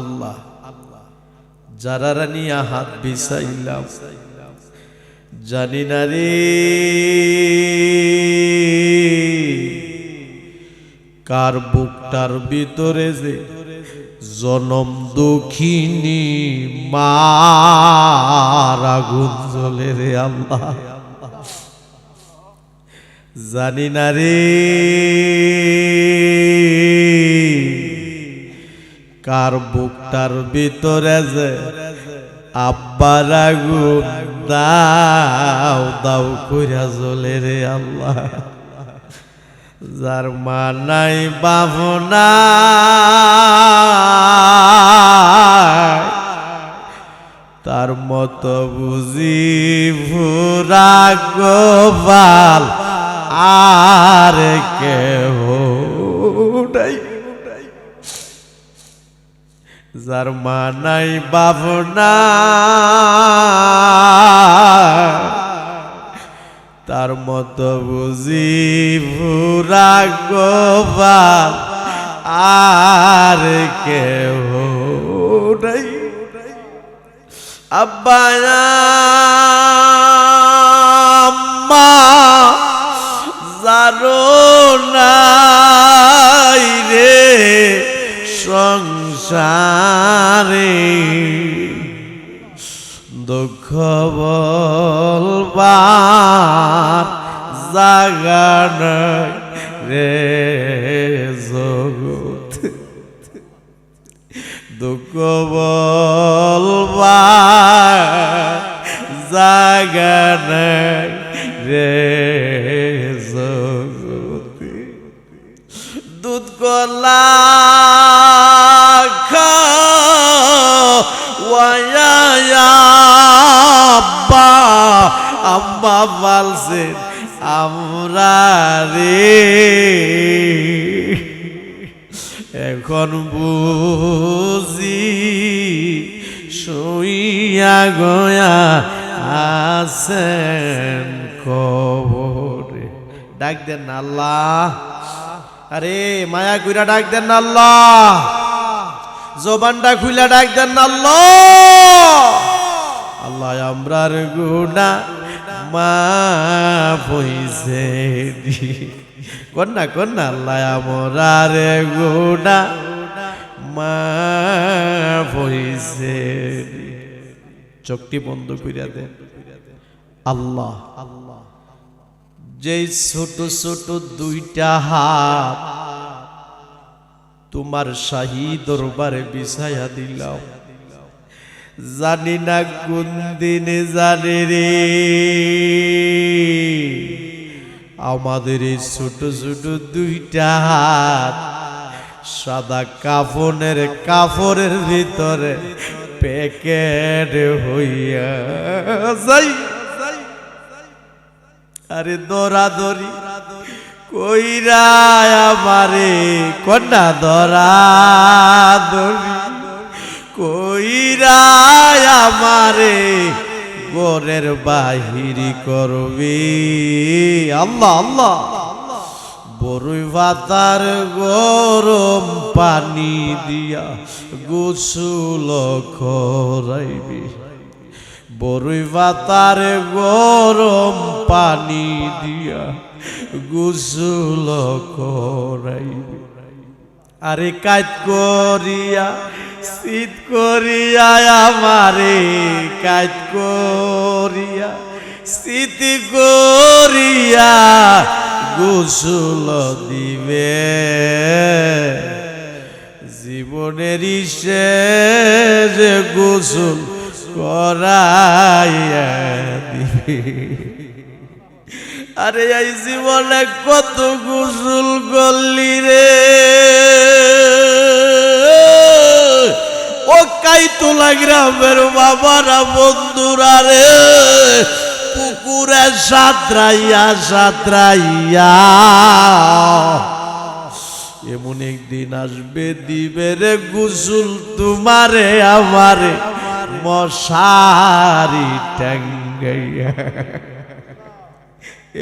আল্লাহ। যারা রানিয়া হাত বিছাইলাম। জানি না রে। কার বুকটার ভিতরে যে জনম দুঃখিনী মার আগুন জ্বলে রে আল্লাহ। জানি না রে। কার বুকটার ভিতরে যে আব্বার আগুন? দাও দাও কইরা জ্বলে রে আল্লাহ। যার মা নাই বাবনা তার মতো বুঝি ভুরা গোপাল আর কেহ নাই। যার মা নাই বাবনা তার মতো বুঝি ভুরা গোপাল আর কেহ নাই। আব্বায়া জানো নাই রে সংসারে দুঃখ বলবার জাগান রে। এখন বুঝি শুইয়া গয়া আছেন কবরে। ডাক দেন না আল্লাহ। আরে, মায়া কইরা ডাক দেন না আল্লাহ। জবানটা খুইলা ডাক দেন না আল্লাহ। আল্লাহ, আমরার গুণা মা পইছে কন্যা কন্যা, আল্লাহ আমরার গুণা মা পইছে চোখটি বন্ধ কইরা দেন। আল্লাহ আল্লাহ, যেই ছোট ছোট দুইটা হাত তোমার শাহী দরবারে বিছায়া দিলাম। জানি না কোন দিনে জানে রে। আমাদের এই ছোট ছোট দুইটা হাত সাদা কাফনের কাপড়ের ভিতরে প্যাকেট হইয়া যাই। আরে দৌড়াদৌড়ি কইরা আমারে কন্যা দৌড়াদৌড়ি কইরা আমারে গরের বাহিরি করবি। আল্লাহ আল্লাহ। বড়ই ভাতার গরম পানি দিয়া গোসল করাইবি। বড়ই ভাতার গরম পানি দিয়া গোসল করাইবি। আরে কাজ করিয়া, শীত করিয়া, আমারে কাজ করিয়া, শীত করিয়া গোসল দিবে। জীবনের শেষ গোসল করাইয়া দিবে। আরে এই জীবনে কত গোসল করলি? কাইতুলা গ্রামের বাবারা বন্ধুরা রে, পুকুরে সাঁতরাইয়া সাঁতরাইয়া। এমন একদিন আসবে, দিবে রে গুসুল তোমারে আমারে, মশারি টাঙ্গাইয়া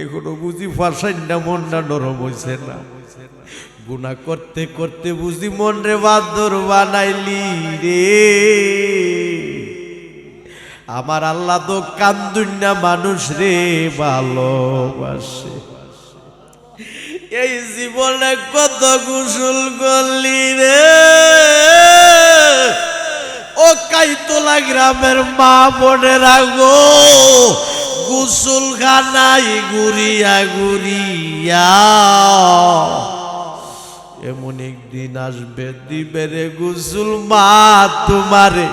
এখনও বুঝি ফাঁসাই না মনটা নরম হয়েছে না। গুণা করতে করতে বুঝি মন রে বাদর বানাইলি রে। আমার আল্লাহ তো কান্দুন্না মানুষ রে, ভালোবাসে। এই জীবনে কত গুসুল করলি রে। ও কাইতলা গ্রামের মা বোনেরা গো গুসল খানাই গুরিয়া গুরিয়া এমন একদিন আসবে, দিবে রে গুসুল মা তোমারে,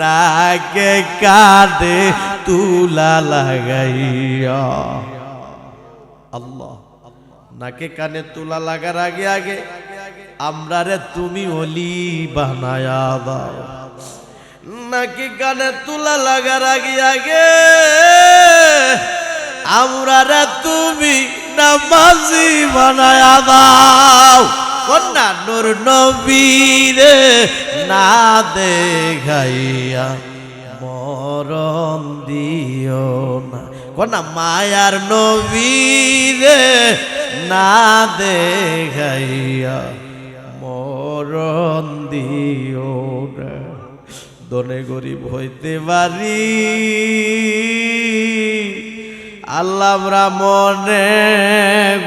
নাকে কাঁদে তুলা লাগাইয়া। আল্লাহ, নাকে কানে তুলা লাগার আগে আগে, আমরা রে তুমি অলি বানায়া দাও। নাকি কানে তুলা লাগার আগে আগে, আমরা রে তুমি নামাজি বানায়া দাও। কন্যা নূর নবীরে না দেখাইয়া মরণ দিও না। কন্যা মায়ার নবীরে না দেখাইয়া মরণ দিও না। দনে গরিব হইতে পারি। আল্লাহ আমরা মনে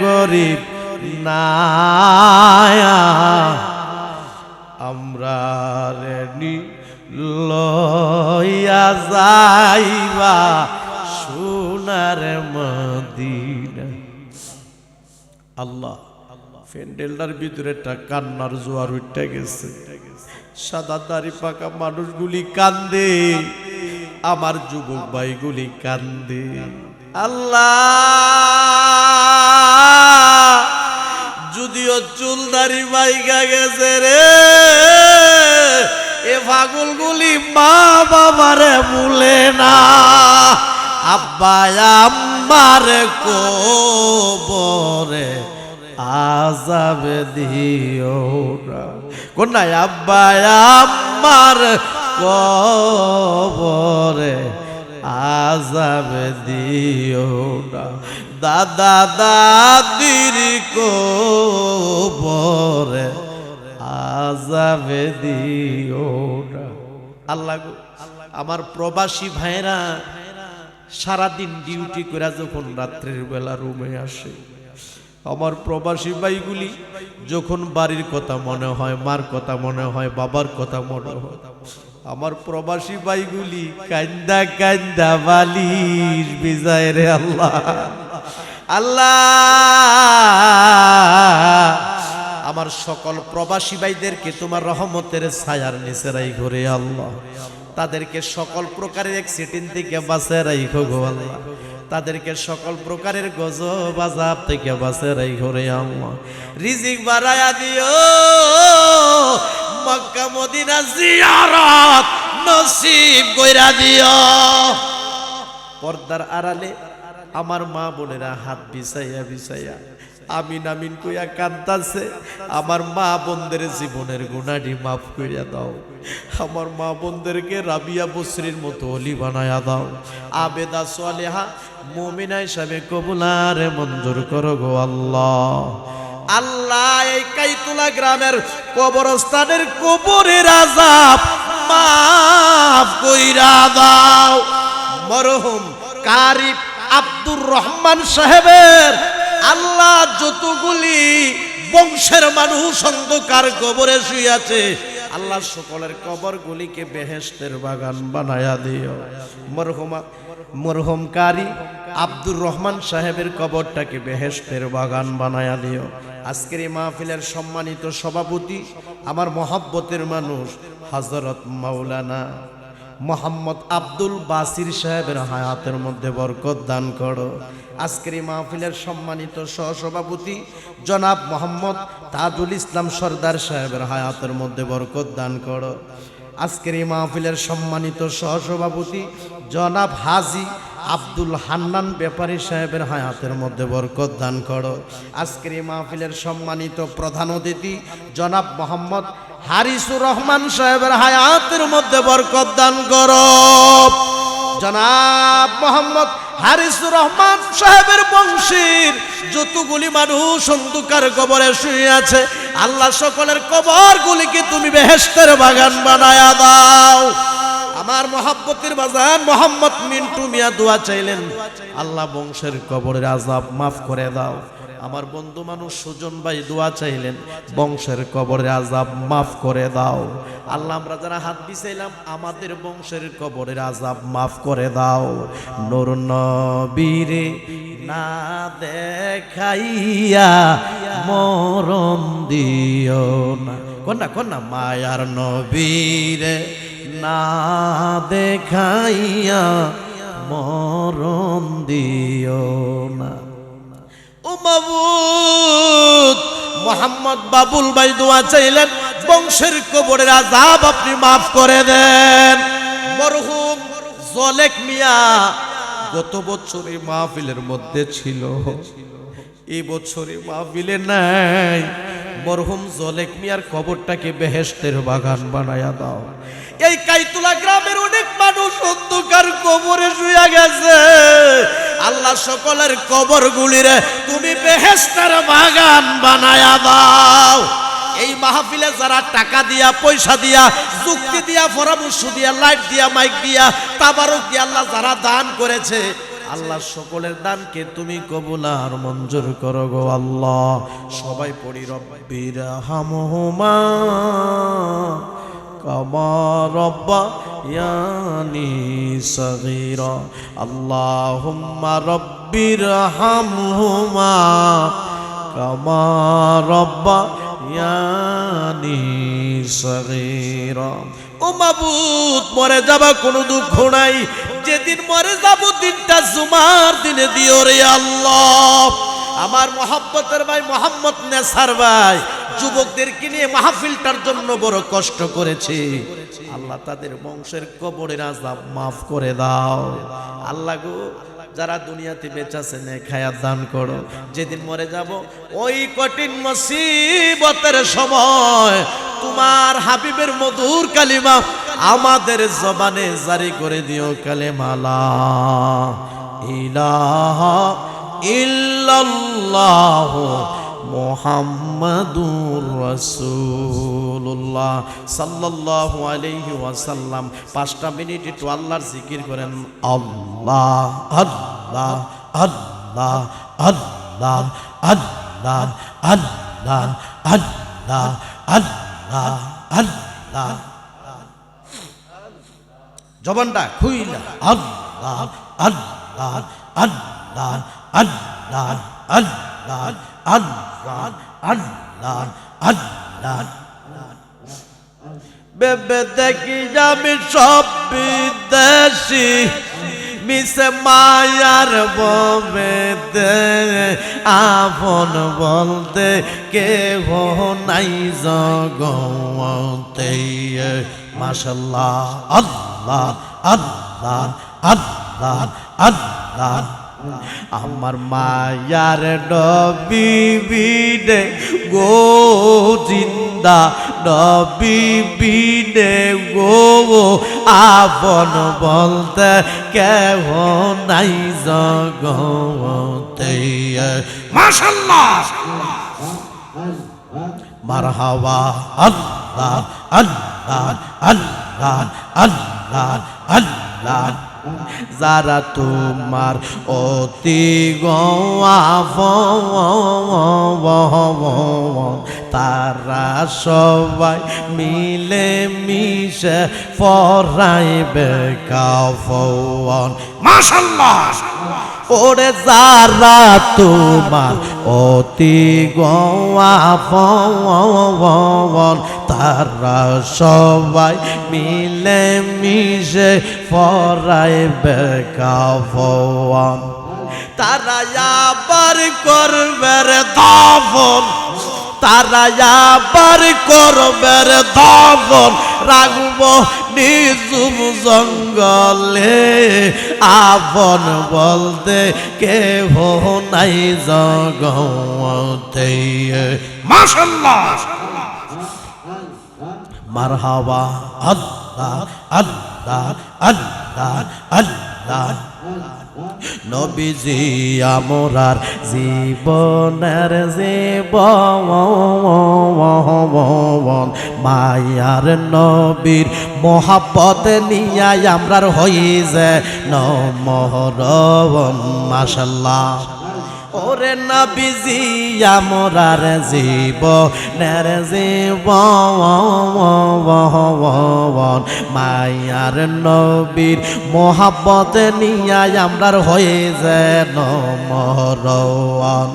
গরিব না আমরা রেনি লইয়া যাইবা সোনার মদিনা। আল্লাহ, ফেন্ডেলটার ভিতরে একটা কান্নার জোয়ার উঠে গেছে। সাদা দাড়ি পাকা মানুষগুলি কান্দে, আমার যুবক ভাইগুলি কান্দে। আল্লাহ! যদিও চুল দাড়ি বাইকা গেছে রে, এ ফাগুলগুলি মা বাবারে ভুলে না। আব্বা, আম্মার কোবরে আজাবে দিও না। কোনায় আব্বা, আম্মার কবরে আজাবে দিও না। দাদা দাদির কোবরে আজাবে দিও আল্লাহ আমার প্রবাসী ভাইরা সারাদিন ডিউটি করে যখন রাত্রের বেলা রুমে আসে, আমার প্রবাসী ভাইগুলি যখন বাড়ির কথা মনে হয়, মার কথা মনে হয়, বাবার কথা মনে হয়, আমার প্রবাসী ভাইগুলি কান্দা কান্দা বালিশ বিজায় রে আল্লাহ। আল্লাহ। আমার সকল প্রবাসী ভাইদেরকে তোমার রহমতের ছায়ার নিচে রাই ঘরে আল্লাহ। তাদেরকে সকল প্রকারের অ্যাক্সিডেন্ট থেকে বাঁচে রাইখো গো আল্লাহ। তাদেরকে সকল প্রকারের গজব আজাব থেকে বাঁচে রাই ঘরে আল্লাহ। রিজিক বাড়ায়া দিও। মক্কা, মদিনা জিয়ারত নসিব কইরা দিও। পর্দার আড়ালে আমার মা বোনেরা হাত বিছাইয়া বিছাইয়া আমিন আমিন কইয়া কান্দাছে আমার মা বোনদের জীবনের গুণাটি মাফ করিয়া দাও। আমার মা বোনদেরকে রাবিয়া বসরির মতো অলি বানায়া দাও। আবেদা সোয়ালেহা মমিনা হিসাবে কবুলারে মঞ্জুর করো গো আল্লাহ। আল্লাহ এই কাইতুলা গ্রামের কবরস্থানের কবরের আজাব মাফ কইরা দাও। মরহুম কারিফ আব্দুর রহমান সাহেবের আল্লাহ যতগুলি বংশের মানুষ অন্ধকার কবরে শুয়াছে আল্লাহ সকলের কবরগুলিকে বেহেস্তের বাগান বানায়া দিও। মরহুমা মরহুম কারি আব্দুর রহমান সাহেবের কবরটাকে বেহেস্তের বাগান বানায়া দিও। আজকের এই মাহফিলের সম্মানিত সভাপতি, আমার মহাব্বতের মানুষ হজরত মাওলানা মোহাম্মদ আব্দুল বাসির সাহেবের হায়াতের মধ্যে বরকত দান করো। আজকের এই মাহফিলের সম্মানিত সহসভাপতি জনাব মোহাম্মদ তাজুল ইসলাম সর্দার সাহেবের হায়াতের মধ্যে বরকত দান করো। আজকের এই মাহফিলের সম্মানিত সহসভাপতি জনাব হাজি আব্দুল হান্নান ব্যাপারী সাহেবের হায়াতের মধ্যে বরকত দান করো। আজকের এই মাহফিলের সম্মানিত প্রধান অতিথি জনাব মোহাম্মদ হারিসুর রহমান সাহেবের হায়াতের মধ্যে বরকত দান কর। জনাব মোহাম্মদ হারিসুর রহমান সাহেবের বংশীর যতগুলি মানুষ অন্ধকার কবরে শুয়ে আছে, আল্লাহ সকলের কবরগুলিকে তুমি বেহেস্তের বাগান বানায়া দাও। আমার মহাব্বতের বাজার, মোহাম্মদ মিন্টু মিয়া দোয়া চাইলেন। আল্লাহ বংশের কবরের আজাব মাফ করে দাও। আমার বন্ধু মানুষ সুজন ভাই দোয়া চাইলেন, বংশের কবরের আজাব মাফ করে দাও। আল্লাহ আমরা যারা হাত বিছাইলাম, আমাদের বংশের কবরের আজাব মাফ করে দাও। নূর নবীরে না দেখাইয়া মরম দিও না। কন্যা কন্যা মায়ার নবীরে না দেখাইয়া মরণ দিও না। ও মাবুদ, মোহাম্মদ বাবুল ভাই দোয়া চাইলেন, বংশের কবরের আজাব আপনি মাফ করে দেন। মরহুম জলেক মিয়া গত বছর মাহফিলের মধ্যে ছিল। এই বছরে মাহফিলে নাই। মরহুম জলেক মিয়ার কবরটাকে বেহেস্তের বাগান বানায়া দাও। এই কাইতুলা গ্রামের অনেক মানুষ অন্ধকার কবরে শুয়ে গেছে। আল্লাহ সকলের কবর গুলিরে তুমি বেহেস্তের বাগান বানায়া দাও। এই মাহফিলে যারা টাকা দিয়া, পয়সা দিয়া, যুক্তি দিয়া, পরামর্শ দিয়া, লাইট দিয়া, মাইক দিয়া, তাবারক দিয়া আল্লাহ যারা দান করেছে, আল্লাহ সকলের দানকে তুমি কবুল আর মঞ্জুর করো গো আল্লাহ। সবাই পড়ি রব্বির হামহুমা كما ربياني صغيرا اللهم رب ارحمهما كما ربياني صغيرا ও মাবুত মরে যাবা কোনো দুঃখ নাই যেদিন মরে যাব দিনটা জুমার দিনে দিও রে আল্লাহ আমার মহাব্বতের ভাই মোহাম্মদ নেসার ভাই যুবকদেরকে নিয়ে মাহফিলটার জন্য বড় কষ্ট করেছে। আল্লাহ তাদের বংশের কবরের আজাব মাফ করে দাও। আল্লাহ গো, যারা দুনিয়াতে বেঁচাছে নে খায়া দান করো। যেদিন মরে যাব, ওই কঠিন মুসিবতের সময় তোমার হাবিবের মধুর কালিমা আমাদের জবানে জারি করে দিও কালেমালা। ইলাহা ইল্লাল্লাহ মোহাম্মদুর রাসূলুল্লাহ। সাল্লাল্লাহু আলাইহি ওয়াসাল্লাম। পাঁচটা মিনিট একটু আল্লাহর জিকির করেন। আল্লাহ আল্লাহ আল্লাহ আল্লাহ আল্লাহ আল্লাহ আল্লাহ আল্লাহ আল্লাহ। জবানটা খুইলা। আল্লাহ আল্লাহ আল্লাহ আল্লাহ আল্লাহ আল্লাহ আল্লাহ আল্লাহ। বেবে দেখি আমি সব বিদেশি, মিশে মায়ার ববেতে আপন বলতে কেহ নাই জগতে। মাশাল্লাহ, আল্লাহ আল্লাহ আল্লাহ আল্লাহ। আমার মায়ার নবী বিনে, গো জিন্দা নবী বিনে, গো আপন বলতে কেহ নাই জগতে। মাশাল্লাহ। মারহাবা, আল্লাহ আল্লাহ আল্লাহ আল্লাহ আল্লাহ। যারা তোমার অতি তারা সবাই মিলে মিশে ফরাইবে কাফন মাশাল্লাহ ওরে যারা তোমার অতি গোয়াফন তারা সবাই মিলে মিশে ফরাইবে কাফন তারা আবার করবে রে দাফন, তারা আবার করবে রে দাফন। রাখব নিজুম জঙ্গলে আপন বলতে কেহ নাই জগতে। মাশাল্লাহ মারহাবা আল্লাহ আল্লাহ আল্লাহ আল্লাহ। নবীজি আমরার জীবনের জীবন মায়ার নবীর মহাপদ নিয়ে আমরার হয়ে যে নমরবন মাশাল্লাহ। ওরে নবীজি, আমরার জীবনের জীবন, মায়ার নবীর মোহাব্বত নিয়ে আমরার হয়ে যেন মরণ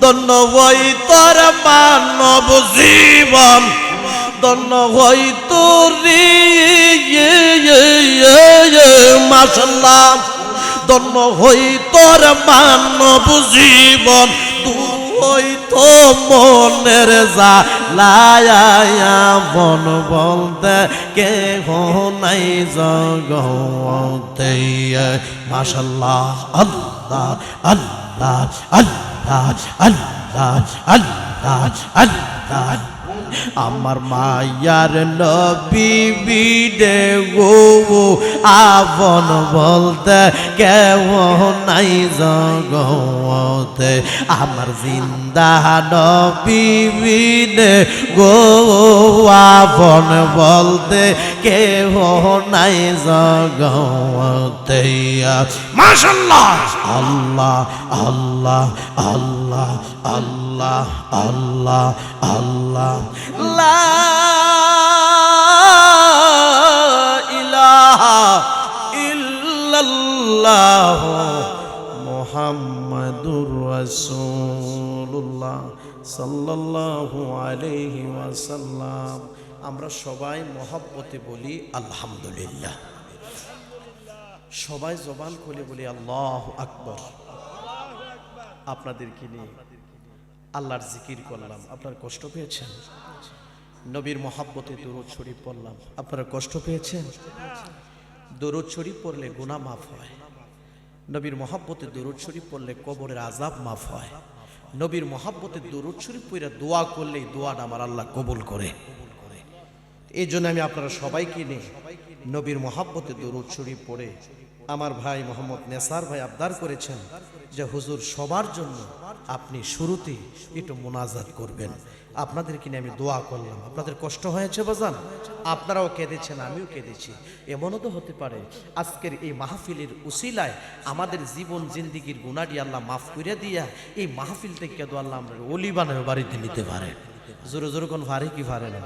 দন্য হই তোর মানব জীবন দন্য হই তোর মাসাল্লাহ দন্য হই তোর মানব জীবন হই তো মনের যা লায়া বন বলতে কে নাই জগতে। মাশাল্লাহ আল্লাহ আল্লাহ আল্লাহ আল্লাহ আল্লাহ আল্লাহ। আমার মায়ার নবী দে গো আবন বলতে কেউ নাই জগতে। আমার জিন্দা নবী দে গো আবন বলতে কেউ নাই জগতে। মাশাল্লাহ আল্লাহ আল্লাহ আল্লাহ আল্লাহ। আল্লাহ আল্লাহ লা ইলাহা ইল্লাল্লাহ মুহাম্মাদুর রাসূলুল্লাহ সাল্লাল্লাহু আলাইহি ওয়াসাল্লাম। আমরা সবাই মহব্বতে বলি আলহামদুলিল্লাহ। সবাই জবান খুলে বলি আল্লাহ আকবর। আপনাদেরকে নিয়ে? আল্লাহর জিকির করলাম। আপনার কষ্ট পেয়েছেন? নবীর মহাব্বতে দরুদ শরীফ পড়লাম। আপনারা কষ্ট পেয়েছেন? দরুদ শরীফ পড়লে গুণা মাফ হয়। নবীর মহাব্বতে দরুদ শরীফ পড়লে কবরের আজাব মাফ হয়। নবীর মহাব্বতে দরুদ শরীফ পড়ে দোয়া করলেই দোয়াটা আমার আল্লাহ কবুল করে। এই জন্য আমি আপনারা সবাইকে নিয়ে নবীর মহাব্বতে দরুদ শরীফ পড়ে আমার ভাই মোহাম্মদ নেসার ভাই আবদার করেছেন যে হুজুর সবার জন্য আপনি শুরুতে একটু মোনাজাত করবেন। আপনাদের নিয়ে আমি দোয়া করলাম। আপনাদের কষ্ট হয়েছে বাজান? আপনারাও কেঁদেছেন, আমিও কেঁদেছি। এমনও তো হতে পারে, আজকের এই মাহফিলের উসিলায় আমাদের জীবন, জিন্দিগির গুণাডি আল্লাহ মাফ করে দিয়া এই মাহফিল থেকে কেঁদো আল্লাহ আমরা অলি বাড়িতে নিতে পারে। জোরে জোরে কোন ভারে কি ভারে না?